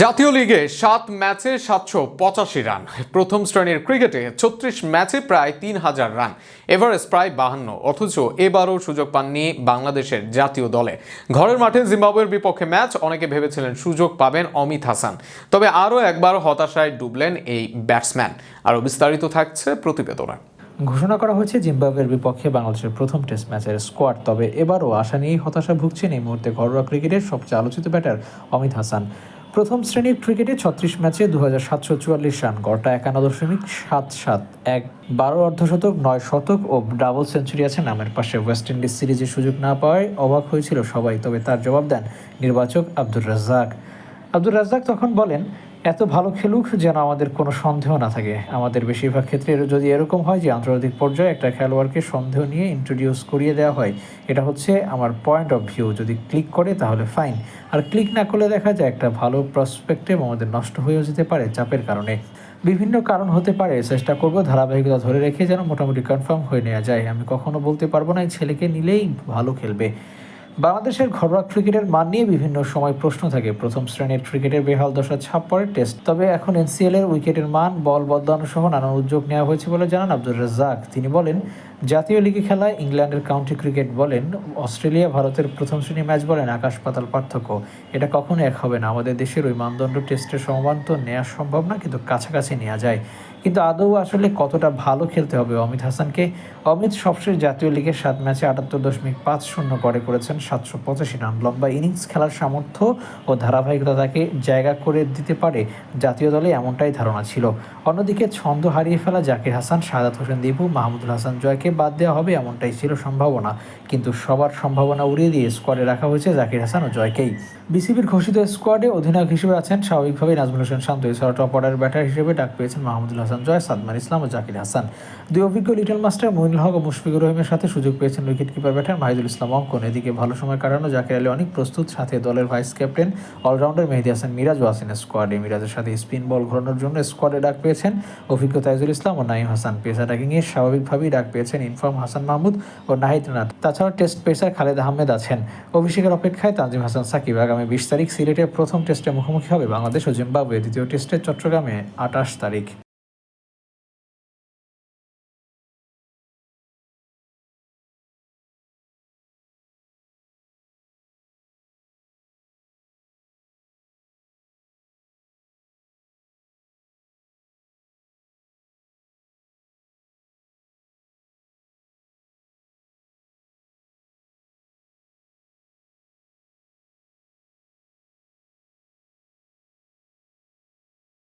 জাতীয় লিগে সাত ম্যাচে সাতশো পঁচাশি রান। প্রথম শ্রেণির ক্রিকেটে ছত্রিশ ম্যাচে প্রায় তিন হাজার রান। এভারেস্ট প্রায় বাহান্ন, অথচ এবারও সুযোগ পাননি বাংলাদেশের জাতীয় দলে। ঘরের মাঠে জিম্বাবুয়ের বিপক্ষে ম্যাচ অনেকে ভেবেছিলেন সুযোগ পাবেন অমিত হাসান। তবে আরও একবার হতাশায় ডুবলেন এই ব্যাটসম্যান। আরও বিস্তারিত থাকছে প্রতিবেদনে। ঘোষণা করা হয়েছে, জিম্বাবুয়ের বিপক্ষে বাংলাদেশের প্রথম টেস্ট ম্যাচের স্কোয়াড, তবে এবারও আশা নিয়েই হতাশা ভুগছেন এই মুহূর্তে ঘরোয়া ক্রিকেটের সবচেয়ে আলোচিত ব্যাটার অমিত হাসান। প্রথম শ্রেণির ক্রিকেটে ছত্রিশ ম্যাচে দু হাজার সাতশো চুয়াল্লিশ রান, গড়টা একান্ন দশমিক সাত সাত এক, বারো অর্ধশতক, নয় শতক ও ডাবল সেঞ্চুরি আছে নামের পাশে। ওয়েস্ট ইন্ডিজ সিরিজে সুযোগ না পাওয়ায় অবাক হয়েছিল সবাই, তবে তার জবাব দেন নির্বাচক আব্দুর রাজ্জাক। আব্দুর রাজ্জাক তখন বলেন এত ভালো খেলুক যেন আমাদের কোনো সন্দেহ না থাকে। আমাদের বেশিরভাগ ক্ষেত্রে যদি এরকম হয় যে আন্তর্জাতিক পর্যায়ে একটা খেলোয়াড়কে সন্দেহ নিয়ে ইন্ট্রোডিউস করিয়ে দেওয়া হয়, এটা হচ্ছে আমার পয়েন্ট অফ ভিউ যদি ক্লিক করে তাহলে ফাইন আর ক্লিক না করলে দেখা যায় একটা ভালো প্রসপেক্টিভ আমাদের নষ্ট হয়েও যেতে পারে চাপের কারণে। বিভিন্ন কারণ হতে পারে। চেষ্টা করব ধারাবাহিকতা ধরে রেখে যেন মোটামুটি কনফার্ম হয়ে নেওয়া যায়। আমি কখনো বলতে পারব না ছেলেকে নিলেই ভালো খেলবে। বাংলাদেশের ঘরোয়া ক্রিকেটের মান নিয়ে বিভিন্ন সময় প্রশ্ন থাকে। প্রথম শ্রেণির ক্রিকেটের বেহাল দশা ছাপ পড়ে টেস্ট। তবে এখন এনসিএল এর উইকেটের মান, বল বদলানো সহ নানান উদ্যোগ নেওয়া হয়েছে বলে জানান আব্দুর রাজ্জাক। তিনি বলেন, জাতীয় লিগে খেলায় ইংল্যান্ডের কাউন্টি ক্রিকেট বলেন, অস্ট্রেলিয়া ভারতের প্রথম শ্রেণি ম্যাচ বলেন আকাশ পাতাল পার্থক্য। এটা কখনো এক হবে না। আমাদের দেশের ওই মানদণ্ড টেস্টের সমান তো নেওয়া সম্ভব না, কিন্তু কাছাকাছি নেওয়া যায়। কিন্তু আদৌ আসলে কতটা ভালো খেলতে হবে? অমিত হাসানকে অমিত সবশেষ জাতীয় লিগের সাত ম্যাচে আটাত্তর দশমিক পাঁচ শূন্য করে করেছেন সাতশো পঁচাশি রান। লম্বা ইনিংস খেলার সামর্থ্য ও ধারাবাহিকতা তাকে জায়গা করে দিতে পারে জাতীয় দলে এমনটাই ধারণা ছিল। অন্যদিকে ছন্দ হারিয়ে ফেলা জাকির হাসান, সাদাত হোসেন দীপু, মাহমুদুল হাসান জয়কে বাদ দেওয়া হবে এমনটাই ছিল সম্ভাবনা। কিন্তু সবার সম্ভাবনা উড়িয়ে দিয়ে স্কোয়াডে রাখা হয়েছে জাকির হাসান ও জয়কেই। বিসিবির ঘোষিত স্কোয়াডে অধিনায়ক হিসেবে আছেন স্বাভাবিকভাবেই নাজমুল হোসেন শান্ত। এছাড়া টপ অর্ডার ব্যাটার হিসেবে ডাক পেয়েছেন মাহমুদুল হাসান। জয় সাদমান ইসলাম ও জাকির হাসান। দুই অভিজ্ঞ লিটল মাস্টার মইনুল হক ও মুশফিকুর রহিমের সাথে সুযোগ পেয়েছেন wicket keeper batter Mahidul Islam Ankon. এদিকে ভালো সময় কাটানো জাকির আলী অনেক প্রস্তুত, সাথে দলের vice captain, allrounder Mehedi Hasan মিরাজও আছেন স্কোয়াডে। মিরাজের সাথে স্পিন বল ঘোরানোর জন্য স্কোয়াডে ডাক পেয়েছেন অভিজ্ঞ তাইজুল ইসলাম ও নাইম হাসান। পেসার ট্যাকিংয়ে স্বাভাবিকভাবেই ডাক পেয়েছেন ইনফর্ম হাসান মাহমুদ ও নাহিদ রানাত তাছাড়া টেস্ট পেসার খালেদ আহমেদ আছেন। অভিষেকের অপেক্ষায় তানজিম হাসান সাকিব আগামী বিশ তারিখ সিলেটে প্রথম টেস্টে মুখোমুখি হবে বাংলাদেশ ও জিম্বাবুয়ে। দ্বিতীয় টেস্টে চট্টগ্রামে আঠাশ তারিখ।